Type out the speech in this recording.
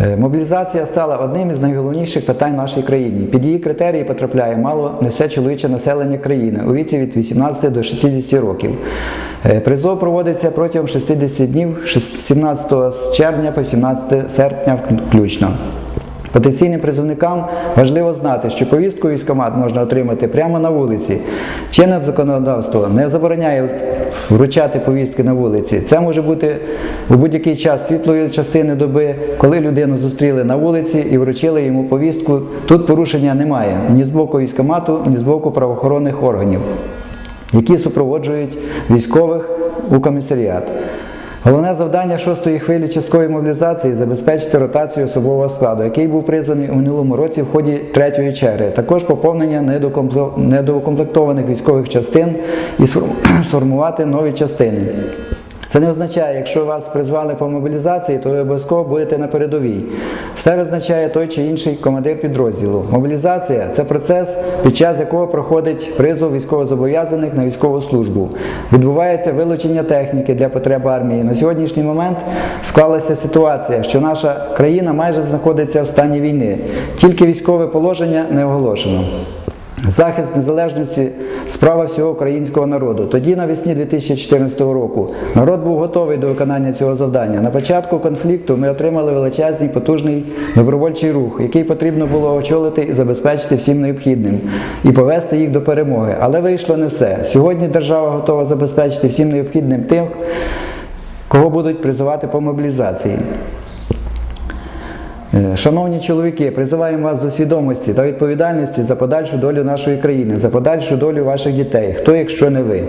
Е, Мобілізація стала одним із найголовніших питань нашій країні. Під її критерії потрапляє мало не все чоловіче населення країни у віці від 18 до 60 років. Е, Призов проводиться протягом 60 днів з 17 червня по 17 серпня включно. Потенційним призовникам важливо знати, що повістку у військкомат можна отримати прямо на вулиці. Чинне законодавство не забороняє вручати повістки на вулиці. Це може бути у будь-який час світлої частини доби, коли людину зустріли на вулиці і вручили йому повістку. Тут порушення немає ні з боку військкомату, ні з боку правоохоронних органів, які супроводжують військових у комісаріат. Головне завдання шостої хвилі часткової мобілізації забезпечити ротацію особового складу, який був призваний у минулому році в ході третьої черги. Також поповнення недоукомплектованих військових частин і сформувати нові частини. Це не означає, якщо вас призвали по мобілізації, то ви обов'язково будете на передовій. Все визначає той чи інший командир підрозділу. Мобілізація це процес, під час якого проходить призов військовозобов'язаних на військову службу. Відбувається вилучення техніки для потреб армії. На сьогоднішній момент склалася ситуація, що наша країна майже знаходиться в стані війни. Тільки військове положення не оголошено. Захист незалежності справа всього українського народу. Тоді, навесні 2014 року, народ був готовий до виконання цього завдання. На початку конфлікту ми отримали величезний потужний добровольчий рух, який потрібно було очолити і забезпечити всім необхідним і повести їх до перемоги. Але вийшло не все. Сьогодні держава готова забезпечити всім необхідним тим, кого будуть призивати по мобілізації. Е, Шановні чоловіки, призиваємо вас до свідомості та відповідальності за подальшу долю нашої країни, за подальшу долю ваших дітей. Хто, якщо не ви?